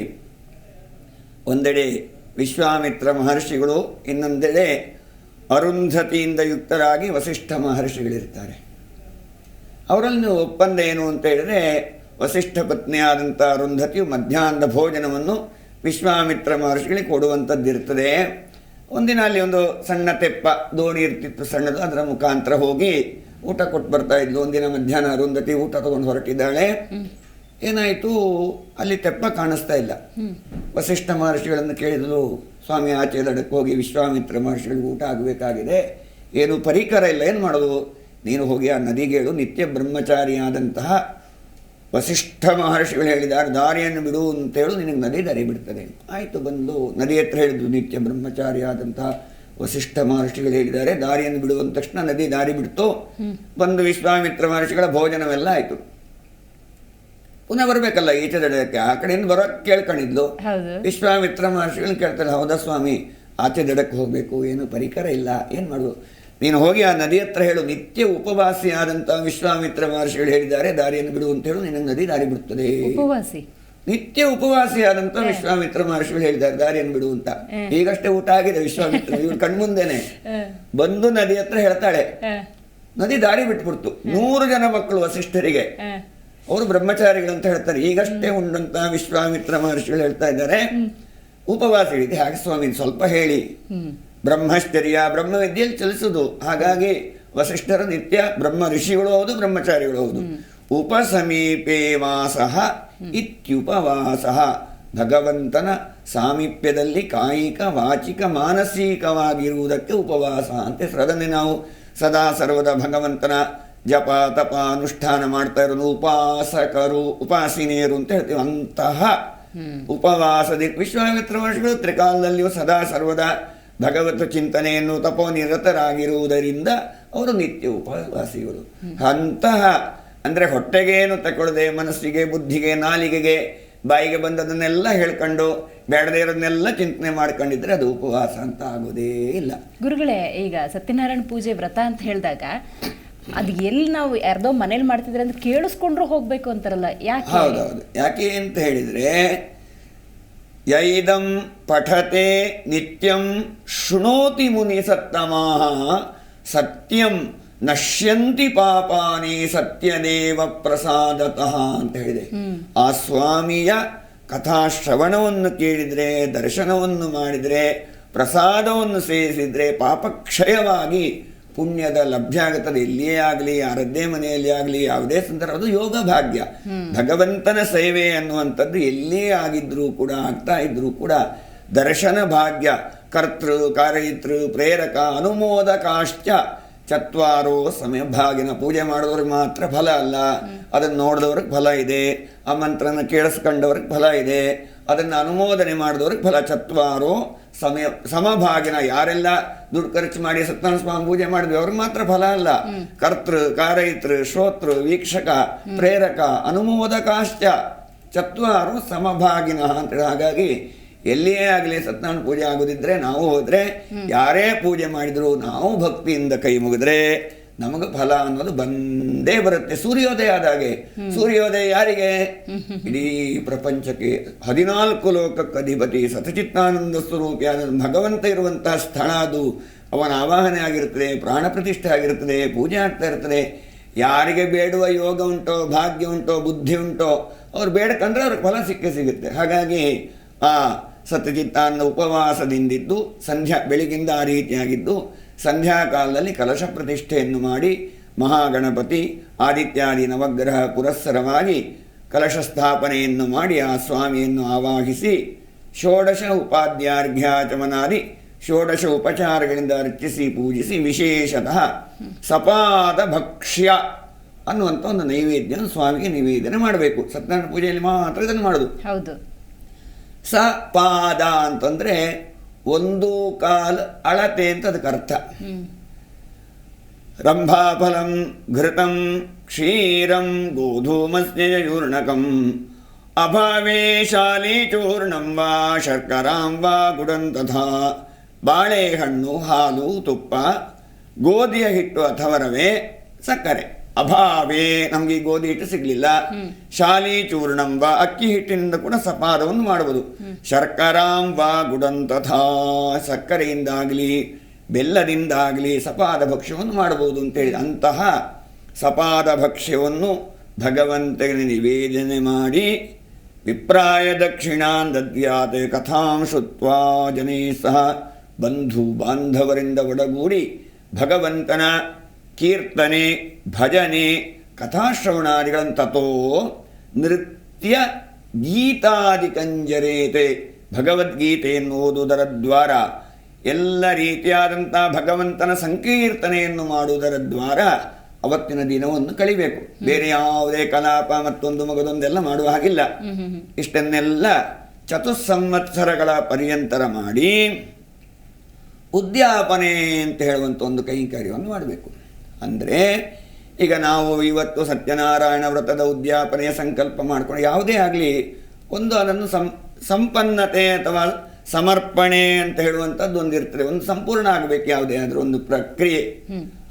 ಒಂದೆಡೆ ವಿಶ್ವಾಮಿತ್ರ ಮಹರ್ಷಿಗಳು, ಇನ್ನೊಂದೆಡೆ ಅರುಂಧತಿಯಿಂದ ಯುಕ್ತರಾಗಿ ವಸಿಷ್ಠ ಮಹರ್ಷಿಗಳಿರ್ತಾರೆ. ಅವರಲ್ಲಿ ಒಪ್ಪಂದ ಏನು ಅಂತ ಹೇಳಿದ್ರೆ ವಸಿಷ್ಠ ಪತ್ನಿಯಾದಂಥ ಅರುಂಧತಿಯು ಮಧ್ಯಾಹ್ನದ ಭೋಜನವನ್ನು ವಿಶ್ವಾಮಿತ್ರ ಮಹರ್ಷಿಗಳಿಗೆ ಕೊಡುವಂಥದ್ದಿರ್ತದೆ ಒಂದಿನ ಅಲ್ಲಿ ಒಂದು ಸಣ್ಣ ತೆಪ್ಪ ದೋಣಿ ಇರ್ತಿತ್ತು ಸಣ್ಣದು ಅದರ ಮುಖಾಂತರ ಹೋಗಿ ಊಟ ಕೊಟ್ಟು ಬರ್ತಾ ಇದ್ಲು. ಒಂದಿನ ಮಧ್ಯಾಹ್ನ ಅರುಂಧತಿ ಊಟ ತಗೊಂಡು ಹೊರಟಿದ್ದಾಳೆ. ಏನಾಯಿತು? ಅಲ್ಲಿ ತೆಪ್ಪ ಕಾಣಿಸ್ತಾ ಇಲ್ಲ. ವಸಿಷ್ಠ ಮಹರ್ಷಿಗಳನ್ನು ಕೇಳಿದಳು ಸ್ವಾಮಿ ಆಚೆ ದಡಕ್ಕೆ ಹೋಗಿ ವಿಶ್ವಾಮಿತ್ರ ಮಹರ್ಷಿಗಳಿಗೆ ಊಟ ಆಗಬೇಕಾಗಿದೆ. ಏನು ಪರಿಕರ ಇಲ್ಲ. ಏನು ಮಾಡೋದು? ನೀನು ಹೋಗಿ ಆ ನದಿಗೇಳು ನಿತ್ಯ ಬ್ರಹ್ಮಚಾರಿಯಾದಂತಹ ವಸಿಷ್ಠ ಮಹರ್ಷಿಗಳು ಹೇಳಿದ್ದಾರೆ ದಾರಿಯನ್ನು ಬಿಡು ಅಂತೇಳು ನಿನಗೆ ನದಿ ದಾರಿ ಬಿಡ್ತದೆ ಆಯಿತು ಬಂದು ನದಿ ಹತ್ರ ಹೇಳಿದ್ರು ನಿತ್ಯ ಬ್ರಹ್ಮಚಾರಿಯಾದಂತಹ ವಸಿಷ್ಠ ಮಹರ್ಷಿಗಳು ಹೇಳಿದ್ದಾರೆ ದಾರಿಯನ್ನು ಬಿಡುವಂತ ತಕ್ಷಣ ನದಿ ದಾರಿ ಬಿಡ್ತು. ಬಂದು ವಿಶ್ವಾಮಿತ್ರ ಮಹರ್ಷಿಗಳ ಭೋಜನವೆಲ್ಲ ಆಯಿತು. ಪುನಃ ಬರಬೇಕಲ್ಲ ಈಚೆ ದಡಕ್ಕೆ ಆ ಕಡೆಯಿಂದ ಬರೋಕೆ ಕೇಳ್ಕೊಂಡಿದ್ಲು. ವಿಶ್ವಾಮಿತ್ರ ಮಹರ್ಷಿಗಳನ್ನ ಕೇಳ್ತಾರೆ ಹೌದಾ ಸ್ವಾಮಿ ಆಚೆ ದಡಕ್ಕೆ ಹೋಗಬೇಕು ಏನು ಪರಿಕರ ಇಲ್ಲ ಏನು ಮಾಡೋದು? ನೀನು ಹೋಗಿ ಆ ನದಿ ಹತ್ರ ಹೇಳು ನಿತ್ಯ ಉಪವಾಸಿಯಾದಂಥ ವಿಶ್ವಾಮಿತ್ರ ಮಹರ್ಷಿಗಳು ಹೇಳಿದ್ದಾರೆ ದಾರಿಯನ್ನು ಬಿಡು ಅಂತ ಹೇಳು ನಿನಗೆ ನದಿ ದಾರಿ ಬಿಡುತ್ತದೆ ಉಪವಾಸಿ. ನಿತ್ಯ ಉಪವಾಸಿಯಾದಂಥ ವಿಶ್ವಾಮಿತ್ರ ಮಹರ್ಷಿಗಳು ಹೇಳಿದ್ದಾರೆ ದಾರಿಯನ್ನು ಬಿಡು ಅಂತ. ಈಗಷ್ಟೇ ಊಟ ಆಗಿದೆ ವಿಶ್ವಾಮಿತ್ರ ಇವ್ರು <laughs> ಕಣ್ಮುಂದೆನೆ. ಬಂದು ನದಿ ಹತ್ರ ಹೇಳ್ತಾಳೆ ನದಿ ದಾರಿ ಬಿಟ್ಬಿಡ್ತು. ನೂರು ಜನ ಮಕ್ಕಳು ವಸಿಷ್ಠರಿಗೆ. ಅವರು ಬ್ರಹ್ಮಚಾರಿಗಳು ಅಂತ ಹೇಳ್ತಾರೆ ಈಗಷ್ಟೇ ಉಂಡಂತ ವಿಶ್ವಾಮಿತ್ರ ಮಹರ್ಷಿಗಳು ಹೇಳ್ತಾ ಇದ್ದಾರೆ ಉಪವಾಸ ಹೇಳಿದೆ ಹಾಗೆ ಸ್ವಾಮಿ ಸ್ವಲ್ಪ ಹೇಳಿ. ಬ್ರಹ್ಮಶ್ಚರ್ಯ ಬ್ರಹ್ಮವಿದ್ಯೆಯಲ್ಲಿ ಚಲಿಸುವುದು. ಹಾಗಾಗಿ ವಸಿಷ್ಠರ ನಿತ್ಯ ಬ್ರಹ್ಮ ಋಷಿಗಳು ಹೌದು ಬ್ರಹ್ಮಚಾರಿಗಳು ಹೌದು. ಉಪಸಮೀಪೇ ವಾಸಃ ಇತ್ಯುಪವಾಸ. ಭಗವಂತನ ಸಾಮೀಪ್ಯದಲ್ಲಿ ಕಾಯಿಕ ವಾಚಿಕ ಮಾನಸಿಕವಾಗಿರುವುದಕ್ಕೆ ಉಪವಾಸ ಅಂತ. ಅದನ್ನೇ ನಾವು ಸದಾ ಸರ್ವದ ಭಗವಂತನ ಜಪ ತಪ ಅನುಷ್ಠಾನ ಮಾಡ್ತಾ ಇರೋದು ಉಪಾಸಕರು ಉಪಾಸಿನಿಯರು ಅಂತ ಹೇಳ್ತೀವಿ. ಅಂತಹ ಉಪವಾಸದಿ ವಿಶ್ವಾಮಿತ್ರ ವರ್ಷಗಳು ತ್ರಿಕಾಲದಲ್ಲಿಯೂ ಸದಾ ಸರ್ವದ ಭಗವತ್ ಚಿಂತನೆಯನ್ನು ತಪೋನಿರತರಾಗಿರುವುದರಿಂದ ಅವರು ನಿತ್ಯ ಉಪವಾಸಿಗಳು. ಅಂತಹ ಅಂದರೆ ಹೊಟ್ಟೆಗೇನು ತಗೊಳ್ಳದೆ ಮನಸ್ಸಿಗೆ ಬುದ್ಧಿಗೆ ನಾಲಿಗೆಗೆ ಬಾಯಿಗೆ ಬಂದದನ್ನೆಲ್ಲ ಹೇಳ್ಕೊಂಡು ಬೇಡದೇ ಇರೋದನ್ನೆಲ್ಲ ಚಿಂತನೆ ಮಾಡ್ಕೊಂಡಿದ್ರೆ ಅದು ಉಪವಾಸ ಅಂತ ಆಗೋದೇ ಇಲ್ಲ. ಗುರುಗಳೇ ಈಗ ಸತ್ಯನಾರಾಯಣ ಪೂಜೆ ವ್ರತ ಅಂತ ಹೇಳಿದಾಗ ಅದು ಎಲ್ಲಿ ನಾವು ಯಾರ್ದೋ ಮನೇಲಿ ಮಾಡ್ತಿದ್ರೆ ಅಂತ ಕೇಳಿಸ್ಕೊಂಡ್ರು ಹೋಗ್ಬೇಕು ಅಂತಾರಲ್ಲ ಯಾಕೆ? ಹೌದೌದು. ಯಾಕೆ ಅಂತ ಹೇಳಿದರೆ ಯೈದಂ ಪಠತೆ ನಿತ್ಯಂ ಶೃಣೋತಿ ಮುನಿ ಸತ್ತಮಾಹ ಸತ್ಯಂ ನಶ್ಯಂತಿ ಪಾಪಾನಿ ಸತ್ಯದೇವ ಪ್ರಸಾದತಃ ಅಂತ ಹೇಳಿದೆ. ಆ ಸ್ವಾಮಿಯ ಕಥಾಶ್ರವಣವನ್ನು ಕೇಳಿದರೆ ದರ್ಶನವನ್ನು ಮಾಡಿದರೆ ಪ್ರಸಾದವನ್ನು ಸೇವಿಸಿದರೆ ಪಾಪಕ್ಷಯವಾಗಿ ಪುಣ್ಯದ ಲಭ್ಯ ಆಗುತ್ತದೆ ಇಲ್ಲಿಯೇ ಆಗಲಿ ಯಾರದ್ದೇ ಮನೆಯಲ್ಲಿ ಆಗಲಿ ಯಾವುದೇ ಸಂದರ್ಭ ಅದು ಯೋಗ ಭಾಗ್ಯ. ಭಗವಂತನ ಸೇವೆ ಅನ್ನುವಂಥದ್ದು ಎಲ್ಲೇ ಆಗಿದ್ರೂ ಕೂಡ ಆಗ್ತಾ ಇದ್ರೂ ಕೂಡ ದರ್ಶನ ಭಾಗ್ಯ ಕರ್ತೃ ಕಾರಯಿತೃ ಪ್ರೇರಕ ಅನುಮೋದಕಾಶ್ಚ ಚತ್ವಾರೋ ಸಮಯ ಭಾಗಿನ ಪೂಜೆ ಮಾಡಿದವ್ರಿಗೆ ಮಾತ್ರ ಫಲ ಅಲ್ಲ. ಅದನ್ನು ನೋಡಿದವ್ರಿಗೆ ಫಲ ಇದೆ. ಆ ಮಂತ್ರನ ಕೇಳಿಸ್ಕೊಂಡವ್ರಿಗೆ ಫಲ ಇದೆ. ಅದನ್ನು ಅನುಮೋದನೆ ಮಾಡಿದವ್ರಿಗೆ ಫಲ. ಚತ್ವಾರೋ ಸಮಯ ಸಮಭಾಗಿನ ಯಾರೆಲ್ಲ ದುಡ್ಡು ಖರ್ಚು ಮಾಡಿ ಸತ್ಯನಾರಾಯಣ ಸ್ವಾಮಿ ಪೂಜೆ ಮಾಡಿದ್ವಿ ಅವ್ರಿಗೆ ಮಾತ್ರ ಫಲ ಅಲ್ಲ. ಕರ್ತೃ ಕಾರಯಿತೃ ಶ್ರೋತೃ ವೀಕ್ಷಕ ಪ್ರೇರಕ ಅನುಮೋದಕಾಶ್ಚ ಚತ್ವಾರು ಸಮಭಾಗಿನ ಅಂತೇಳಿ ಹಾಗಾಗಿ ಎಲ್ಲಿಯೇ ಆಗಲಿ ಸತ್ಯನಾರಾಯಣ ಪೂಜೆ ಆಗೋದಿದ್ರೆ ನಾವು ಹೋದ್ರೆ ಯಾರೇ ಪೂಜೆ ಮಾಡಿದ್ರು ನಾವು ಭಕ್ತಿಯಿಂದ ಕೈ ಮುಗಿದ್ರೆ ನಮಗೆ ಫಲ ಅನ್ನೋದು ಬಂದೇ ಬರುತ್ತೆ. ಸೂರ್ಯೋದಯ ಆದಾಗೆ ಸೂರ್ಯೋದಯ ಯಾರಿಗೆ? ಇಡೀ ಪ್ರಪಂಚಕ್ಕೆ ಹದಿನಾಲ್ಕು ಲೋಕಕ್ಕೆ ಅಧಿಪತಿ ಸತಚಿತ್ತಾನಂದ ಸ್ವರೂಪಿಯಾದ ಭಗವಂತ ಇರುವಂತಹ ಸ್ಥಳ ಅದು. ಅವನ ಆವಾಹನೆ ಆಗಿರ್ತದೆ ಪ್ರಾಣ ಪ್ರತಿಷ್ಠೆ ಆಗಿರ್ತದೆ ಪೂಜೆ ಆಗ್ತಾ ಇರ್ತದೆ ಯಾರಿಗೆ ಬೇಡುವ ಯೋಗ ಉಂಟೋ ಭಾಗ್ಯ ಉಂಟೋ ಬುದ್ಧಿ ಉಂಟೋ ಅವ್ರು ಬೇಡಕಂದ್ರೆ ಅವ್ರಿಗೆ ಫಲ ಸಿಕ್ಕೇ ಸಿಗುತ್ತೆ. ಹಾಗಾಗಿ ಆ ಸತ್ಯಚಿತ್ತಾನ್ನ ಉಪವಾಸದಿಂದಿದ್ದು ಸಂಧ್ಯಾ ಬೆಳಗಿಂದ ಆ ರೀತಿಯಾಗಿದ್ದು ಸಂಧ್ಯಾಕಾಲದಲ್ಲಿ ಕಲಶ ಪ್ರತಿಷ್ಠೆಯನ್ನು ಮಾಡಿ ಮಹಾಗಣಪತಿ ಆದಿತ್ಯಾದಿ ನವಗ್ರಹ ಪುರಸ್ಸರವಾಗಿ ಕಲಶ ಸ್ಥಾಪನೆಯನ್ನು ಮಾಡಿ ಆ ಸ್ವಾಮಿಯನ್ನು ಆವಾಹಿಸಿ ಷೋಡಶ ಉಪಾಧ್ಯಾರ್ಘ್ಯಾಚಮನಾದಿ ಷೋಡಶ ಉಪಚಾರಗಳಿಂದ ಅರ್ಚಿಸಿ ಪೂಜಿಸಿ ವಿಶೇಷತಃ ಸಪಾದ ಭಕ್ಷ್ಯ ಅನ್ನುವಂಥ ಒಂದು ನೈವೇದ್ಯ ಸ್ವಾಮಿಗೆ ನಿವೇದನೆ ಮಾಡಬೇಕು. ಸತ್ಯನಾರಾಯಣ ಪೂಜೆಯಲ್ಲಿ ಮಾತ್ರ ಇದನ್ನು ಮಾಡೋದು. ಹೌದು. ಸಪಾದ ಅಂತಂದರೆ ಒಂದು ಕಾಲ ಅಳತೆ ಅಂತ ಅದಕ್ಕೆ ಅರ್ಥ. ರಂಭಾಫಲಂ ಘೃತಂ ಕ್ಷೀರಂ ಗೋಧೂಮಸ್ನೇಯೂರ್ಣಕಂ ಅಭಾವೇ ಶಾಲೀಚೂರ್ಣಂ ವಾ ಶರ್ಕರಾಂ ವಾ ಗುಡಂ ತಥಾ ಬಾಳೆಹಣ್ಣು ಹಾಲು ತುಪ್ಪ ಗೋಧಿಯ ಹಿಟ್ಟು ಅಥವಾ ರವೆ ಸಕ್ಕರೆ. ಅಭಾವೇ ನಮಗೆ ಈ ಗೋಧಿ ಹಿಟ್ಟು ಸಿಗಲಿಲ್ಲ. ಶಾಲಿ ಚೂರ್ಣಂ ವಾ ಅಕ್ಕಿ ಹಿಟ್ಟಿನಿಂದ ಕೂಡ ಸಪಾದವನ್ನು ಮಾಡಬಹುದು ಶರ್ಕರಾಂ ವಾ ಗುಡಂ ತಥಾ ಸಕ್ಕರೆಯಿಂದಾಗಲಿ ಬೆಲ್ಲದಿಂದಾಗಲಿ ಸಪಾದ ಭಕ್ಷ್ಯವನ್ನು ಮಾಡಬಹುದು ಅಂತೇಳಿ ಅಂತಹ ಸಪಾದ ಭಕ್ಷ್ಯವನ್ನು ಭಗವಂತನಿಗೆ ನಿವೇದನೆ ಮಾಡಿ ವಿಪ್ರಾಯ ದಕ್ಷಿಣಾನ್ ದದ್ಯಾತೆ ಕಥಾಂ ಶುತ್ವಾ ಜನೇ ಸಹ ಬಂಧು ಬಾಂಧವರಿಂದ ಒಡಗೂಡಿ ಭಗವಂತನ ಕೀರ್ತನೆ ಭಜನೆ ಕಥಾಶ್ರವಣಾದಿಗಳನ್ನು ತಥೋ ನೃತ್ಯ ಗೀತಾದಿಕಂಜರೇತೆ. ಭಗವದ್ಗೀತೆಯನ್ನು ಓದುವುದರ ದ್ವಾರ. ಎಲ್ಲ ರೀತಿಯಾದಂಥ ಭಗವಂತನ ಸಂಕೀರ್ತನೆಯನ್ನು ಮಾಡುವುದರ ದ್ವಾರ ಅವತ್ತಿನ ದಿನವನ್ನು ಕಳಿಬೇಕು ಬೇರೆ ಯಾವುದೇ ಕಲಾಪ ಮತ್ತೊಂದು ಮಗದೊಂದೆಲ್ಲ ಮಾಡುವ ಹಾಗಿಲ್ಲ. ಇಷ್ಟನ್ನೆಲ್ಲ ಚತುಸ್ಸಂವತ್ಸರಗಳ ಪರ್ಯಂತರ ಮಾಡಿ ಉದ್ಯಾಪನೆ ಅಂತ ಹೇಳುವಂಥ ಒಂದು ಕೈಂಕರ್ಯವನ್ನು ಮಾಡಬೇಕು. ಅಂದರೆ ಈಗ ನಾವು ಇವತ್ತು ಸತ್ಯನಾರಾಯಣ ವ್ರತದ ಉದ್ಯಾಪನೆಯ ಸಂಕಲ್ಪ ಮಾಡಿಕೊಂಡು ಯಾವುದೇ ಆಗಲಿ ಒಂದು ಅದನ್ನು ಸಂ ಸಂಪನ್ನತೆ ಅಥವಾ ಸಮರ್ಪಣೆ ಅಂತ ಹೇಳುವಂಥದ್ದು ಒಂದು ಇರ್ತದೆ ಒಂದು ಸಂಪೂರ್ಣ ಆಗಬೇಕು ಯಾವುದೇ ಆದರೂ ಒಂದು ಪ್ರಕ್ರಿಯೆ.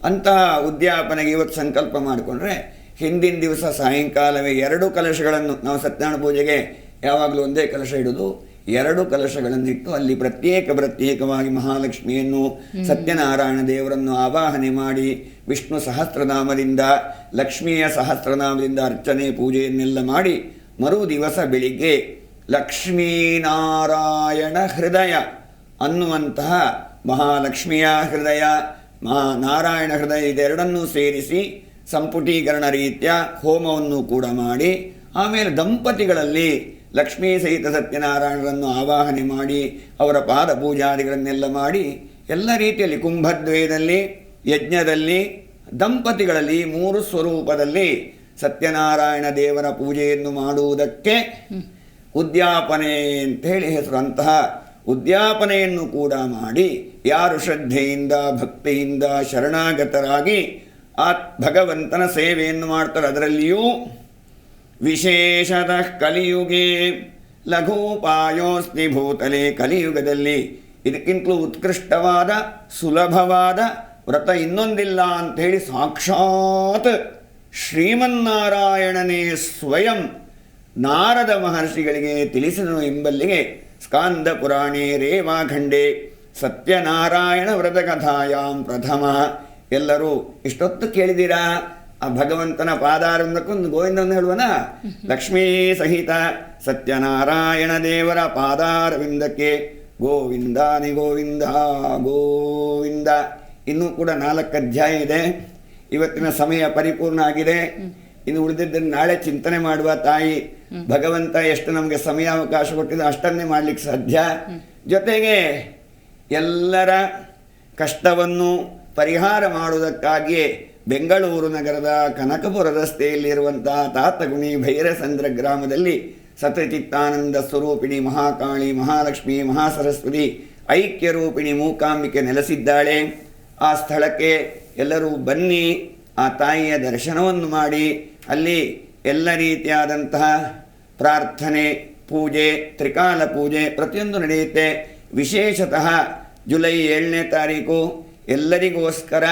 ಅಂತಹ ಉದ್ಯಾಪನೆಗೆ ಇವತ್ತು ಸಂಕಲ್ಪ ಮಾಡಿಕೊಂಡ್ರೆ ಹಿಂದಿನ ದಿವಸ ಸಾಯಂಕಾಲವೇ ಎರಡು ಕಲಶಗಳನ್ನು ನಾವು ಸತ್ಯನಾರಾಯಣ ಪೂಜೆಗೆ ಯಾವಾಗಲೂ ಒಂದೇ ಕಲಶ ಇಡೋದು ಎರಡು ಕಲಶಗಳನ್ನಿಟ್ಟು ಅಲ್ಲಿ ಪ್ರತ್ಯೇಕ ಪ್ರತ್ಯೇಕವಾಗಿ ಮಹಾಲಕ್ಷ್ಮಿಯನ್ನು ಸತ್ಯನಾರಾಯಣ ದೇವರನ್ನು ಆವಾಹನೆ ಮಾಡಿ ವಿಷ್ಣು ಸಹಸ್ರನಾಮದಿಂದ ಲಕ್ಷ್ಮಿಯ ಸಹಸ್ರನಾಮದಿಂದ ಅರ್ಚನೆ ಪೂಜೆಯನ್ನೆಲ್ಲ ಮಾಡಿ ಮರು ದಿವಸ ಬೆಳಿಗ್ಗೆ ಲಕ್ಷ್ಮೀನಾರಾಯಣ ಹೃದಯ ಅನ್ನುವಂತಹ ಮಹಾಲಕ್ಷ್ಮಿಯ ಹೃದಯ ಮಹಾ ನಾರಾಯಣ ಹೃದಯ ಇದೆರಡನ್ನೂ ಸೇರಿಸಿ ಸಂಪುಟೀಕರಣ ರೀತಿಯ ಹೋಮವನ್ನು ಕೂಡ ಮಾಡಿ ಆಮೇಲೆ ದಂಪತಿಗಳಲ್ಲಿ ಲಕ್ಷ್ಮೀ ಸಹಿತ ಸತ್ಯನಾರಾಯಣರನ್ನು ಆವಾಹನೆ ಮಾಡಿ ಅವರ ಪಾದ ಪೂಜಾದಿಗಳನ್ನೆಲ್ಲ ಮಾಡಿ ಎಲ್ಲ ರೀತಿಯಲ್ಲಿ ಕುಂಭದ್ವಯದಲ್ಲಿ ಯಜ್ಞದಲ್ಲಿ ದಂಪತಿಗಳಲ್ಲಿ ಮೂರು ಸ್ವರೂಪದಲ್ಲಿ ಸತ್ಯನಾರಾಯಣ ದೇವರ ಪೂಜೆಯನ್ನು ಮಾಡುವುದಕ್ಕೆ ಉದ್ಯಾಪನೆ ಅಂತ ಹೇಳಿ ಹೆಸರು. ಅಂತಹ ಉದ್ಯಾಪನೆಯನ್ನು ಕೂಡ ಮಾಡಿ ಯಾರು ಶ್ರದ್ಧೆಯಿಂದ ಭಕ್ತಿಯಿಂದ ಶರಣಾಗತರಾಗಿ ಆ ಭಗವಂತನ ಸೇವೆಯನ್ನು ಮಾಡ್ತಾರೆ. ಅದರಲ್ಲಿಯೂ ವಿಶೇಷತಃ ಕಲಿಯುಗೆ ಲಘೂಪಾಯೋಸ್ತಿ ಭೂತಲೆ ಕಲಿಯುಗದಲ್ಲಿ ಇದಕ್ಕಿಂತಲೂ ಉತ್ಕೃಷ್ಟವಾದ, ಸುಲಭವಾದ ವ್ರತ ಇನ್ನೊಂದಿಲ್ಲ ಅಂಥೇಳಿ ಸಾಕ್ಷಾತ್ ಶ್ರೀಮನ್ನಾರಾಯಣನೇ ಸ್ವಯಂ ನಾರದ ಮಹರ್ಷಿಗಳಿಗೆ ತಿಳಿಸಿದನು ಎಂಬಲ್ಲಿಗೆ ಸ್ಕಾಂದ ಪುರಾಣೇ ರೇವಾಖಂಡೆ ಸತ್ಯನಾರಾಯಣ ವ್ರತಕಥಾಯಾಂ ಪ್ರಥಮ. ಎಲ್ಲರೂ ಇಷ್ಟೊತ್ತು ಕೇಳಿದ್ದೀರಾ ಆ ಭಗವಂತನ ಪಾದಾರಂಭಕ್ಕೊಂದು ಗೋವಿಂದವನ್ನು ಹೇಳುವನ? ಲಕ್ಷ್ಮೀ ಸಹಿತ ಸತ್ಯನಾರಾಯಣ ದೇವರ ಪಾದಾರವಿಂದಕ್ಕೆ ಗೋವಿಂದಾನಿ ಗೋವಿಂದ ಗೋವಿಂದ. ಇನ್ನೂ ಕೂಡ ನಾಲ್ಕು ಅಧ್ಯಾಯ ಇದೆ. ಇವತ್ತಿನ ಸಮಯ ಪರಿಪೂರ್ಣ ಆಗಿದೆ. ಇನ್ನು ಉಳಿದಿದ್ದನ್ನು ನಾಳೆ ಚಿಂತನೆ ಮಾಡುವ ತಾಯಿ. ಭಗವಂತ ಎಷ್ಟು ನಮಗೆ ಸಮಯಾವಕಾಶ ಕೊಟ್ಟಿದೆ ಅಷ್ಟನ್ನೇ ಮಾಡಲಿಕ್ಕೆ ಸಾಧ್ಯ. ಜೊತೆಗೆ ಎಲ್ಲರ ಕಷ್ಟವನ್ನು ಪರಿಹಾರ ಮಾಡುವುದಕ್ಕಾಗಿಯೇ ಬೆಂಗಳೂರು ನಗರದ ಕನಕಪುರ ರಸ್ತೆಯಲ್ಲಿರುವಂತಹ ತಾತಗುಣಿ ಭೈರಸಂದ್ರ ಗ್ರಾಮದಲ್ಲಿ ಸತಚಿತ್ತಾನಂದ ಸ್ವರೂಪಿಣಿ ಮಹಾಕಾಳಿ, ಮಹಾಲಕ್ಷ್ಮಿ, ಮಹಾಸರಸ್ವತಿ ಐಕ್ಯ ರೂಪಿಣಿ ಮೂಕಾಂಬಿಕೆ ನೆಲೆಸಿದ್ದಾಳೆ. ಆ ಸ್ಥಳಕ್ಕೆ ಎಲ್ಲರೂ ಬನ್ನಿ, ಆ ತಾಯಿಯ ದರ್ಶನವನ್ನು ಮಾಡಿ, ಅಲ್ಲಿ ಎಲ್ಲ ರೀತಿಯಾದಂತಹ ಪ್ರಾರ್ಥನೆ, ಪೂಜೆ, ತ್ರಿಕಾಲ ಪೂಜೆ ಪ್ರತಿಯೊಂದು ನಡೆಯುತ್ತೆ. ವಿಶೇಷತಃ ಜುಲೈ ಏಳನೇ ತಾರೀಕು ಎಲ್ಲರಿಗೋಸ್ಕರ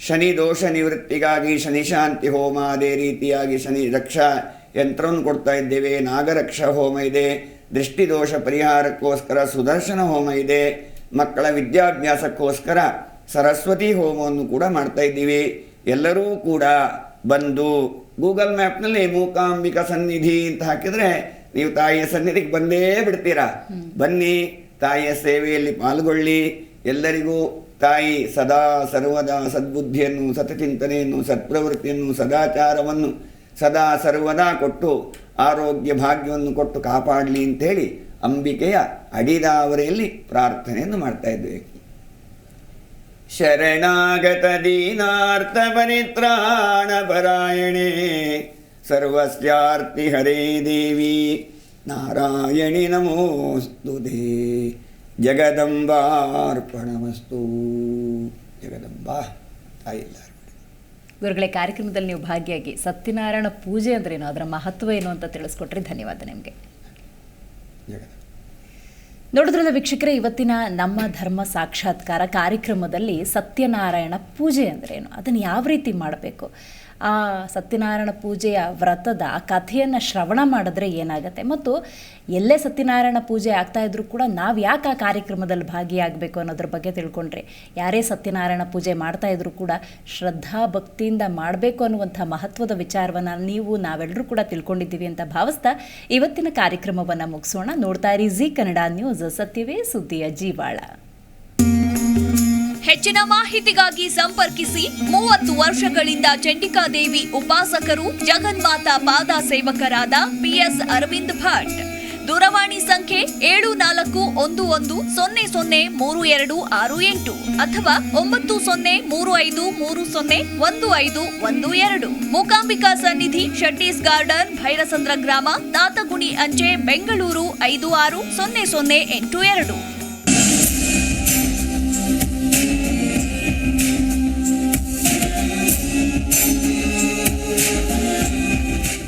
ಶನಿ ದೋಷ ನಿವೃತ್ತಿಗಾಗಿ ಶನಿ ಶಾಂತಿ ಹೋಮ ಅದೇ ರೀತಿಯಾಗಿ ಶನಿ ರಕ್ಷಾ ಯಂತ್ರವನ್ನು ಕೊಡ್ತಾ ಇದ್ದೇವೆ. ನಾಗರಕ್ಷ ಹೋಮ ಇದೆ. ದೃಷ್ಟಿದೋಷ ಪರಿಹಾರಕ್ಕೋಸ್ಕರ ಸುದರ್ಶನ ಹೋಮ ಇದೆ. ಮಕ್ಕಳ ವಿದ್ಯಾಭ್ಯಾಸಕ್ಕೋಸ್ಕರ ಸರಸ್ವತಿ ಹೋಮವನ್ನು ಕೂಡ ಮಾಡ್ತಾ ಇದ್ದೀವಿ. ಎಲ್ಲರೂ ಕೂಡ ಬಂದು ಗೂಗಲ್ ಮ್ಯಾಪ್ನಲ್ಲಿ ಮೂಕಾಂಬಿಕಾ ಸನ್ನಿಧಿ ಅಂತ ಹಾಕಿದರೆ ನೀವು ತಾಯಿಯ ಸನ್ನಿಧಿಗೆ ಬಂದೇ ಬಿಡ್ತೀರಾ. ಬನ್ನಿ ತಾಯಿಯ ಸೇವೆಯಲ್ಲಿ ಪಾಲ್ಗೊಳ್ಳಿ. ಎಲ್ಲರಿಗೂ ತಾಯಿ ಸದಾ ಸರ್ವದಾ ಸದ್ಬುದ್ಧಿಯನ್ನು, ಸತಚಿಂತನೆಯನ್ನು, ಸತ್ಪ್ರವೃತ್ತಿಯನ್ನು, ಸದಾಚಾರವನ್ನು ಸದಾ ಸರ್ವದಾ ಕೊಟ್ಟು, ಆರೋಗ್ಯ ಭಾಗ್ಯವನ್ನು ಕೊಟ್ಟು ಕಾಪಾಡಲಿ ಅಂತೇಳಿ ಅಂಬಿಕೆಯ ಅಡಿದಾವರೆಯಲ್ಲಿ ಪ್ರಾರ್ಥನೆಯನ್ನು ಮಾಡ್ತಾ ಇದ್ದೇವೆ. ಶರಣಾಗತ ದೀನಾರ್ಥ ಪರಿತ್ರಾಣ ಪರಾಯಣೆ, ಸರ್ವಸ್ಯಾರ್ತಿ ಹರೇ ದೇವಿ, ನಾರಾಯಣಿ ನಮೋಸ್ತುತೆ. ಜಗದಂಬಾರ್ಪಣಮಸ್ತು. ಜಗದಂಬಾ ತಾಯಿ ಎಲ್ಲರೂ ಗುರುಗಳೇ ಕಾರ್ಯಕ್ರಮದಲ್ಲಿ ನೀವು ಭಾಗಿಯಾಗಿ ಸತ್ಯನಾರಾಯಣ ಪೂಜೆ ಅಂದ್ರೇನು ಅದರ ಮಹತ್ವ ಏನು ಅಂತ ತಿಳಿಸ್ಕೊಟ್ರಿ. ಧನ್ಯವಾದ ನಿಮಗೆ. ನೋಡಿದ್ರಲ್ಲ ವೀಕ್ಷಕರೇ ಇವತ್ತಿನ ನಮ್ಮ ಧರ್ಮ ಸಾಕ್ಷಾತ್ಕಾರ ಕಾರ್ಯಕ್ರಮದಲ್ಲಿ ಸತ್ಯನಾರಾಯಣ ಪೂಜೆ ಅಂದ್ರೇನು ಅದನ್ನು ಯಾವ ರೀತಿ ಮಾಡಬೇಕು? ಆ ಸತ್ಯನಾರಾಯಣ ಪೂಜೆಯ ವ್ರತದ ಕಥೆಯನ್ನು ಶ್ರವಣ ಮಾಡಿದ್ರೆ ಏನಾಗುತ್ತೆ? ಮತ್ತು ಎಲ್ಲೇ ಸತ್ಯನಾರಾಯಣ ಪೂಜೆ ಆಗ್ತಾ ಇದ್ರೂ ಕೂಡ ನಾವು ಯಾಕೆ ಆ ಕಾರ್ಯಕ್ರಮದಲ್ಲಿ ಭಾಗಿಯಾಗಬೇಕು ಅನ್ನೋದ್ರ ಬಗ್ಗೆ ತಿಳ್ಕೊಂಡ್ರೆ. ಯಾರೇ ಸತ್ಯನಾರಾಯಣ ಪೂಜೆ ಮಾಡ್ತಾ ಇದ್ರೂ ಕೂಡ ಶ್ರದ್ಧಾ ಭಕ್ತಿಯಿಂದ ಮಾಡಬೇಕು ಅನ್ನುವಂಥ ಮಹತ್ವದ ವಿಚಾರವನ್ನು ನೀವು ನಾವೆಲ್ಲರೂ ಕೂಡ ತಿಳ್ಕೊಂಡಿದ್ದೀವಿ ಅಂತ ಭಾವಿಸ್ತಾ ಇವತ್ತಿನ ಕಾರ್ಯಕ್ರಮವನ್ನು ಮುಗಿಸೋಣ. ನೋಡ್ತಾ ಇರಿ ಜಿ ಕನ್ನಡ ನ್ಯೂಸ್. ಸತ್ಯವೇ ಸುದ್ದಿಯ ಜೀವಾಳ. ಹೆಚ್ಚಿನ ಮಾಹಿತಿಗಾಗಿ ಸಂಪರ್ಕಿಸಿ ಮೂವತ್ತು ವರ್ಷಗಳಿಂದ ಚಂಡಿಕಾದೇವಿ ಉಪಾಸಕರು ಜಗನ್ಮಾತಾ ಪಾದ ಸೇವಕರಾದ ಪಿಎಸ್ ಅರವಿಂದ್ ಭಟ್. ದೂರವಾಣಿ ಸಂಖ್ಯೆ ಏಳು ನಾಲ್ಕು ಒಂದು ಒಂದು ಸೊನ್ನೆ ಸೊನ್ನೆ ಮೂರು ಎರಡು ಆರು ಎಂಟು ಅಥವಾ ಒಂಬತ್ತು ಸೊನ್ನೆ ಮೂರು ಐದು ಮೂರು ಸೊನ್ನೆ ಒಂದು ಐದು ಒಂದು ಎರಡು. ಮೂಕಾಂಬಿಕಾ ಸನ್ನಿಧಿ ಶೆಟ್ಟೀಸ್ ಗಾರ್ಡನ್ ಭೈರಸಂದ್ರ ಗ್ರಾಮ ತಾತಗುಣಿ ಅಂಚೆ ಬೆಂಗಳೂರು ಐದು ಆರು ಸೊನ್ನೆ ಸೊನ್ನೆ ಎಂಟು ಎರಡು.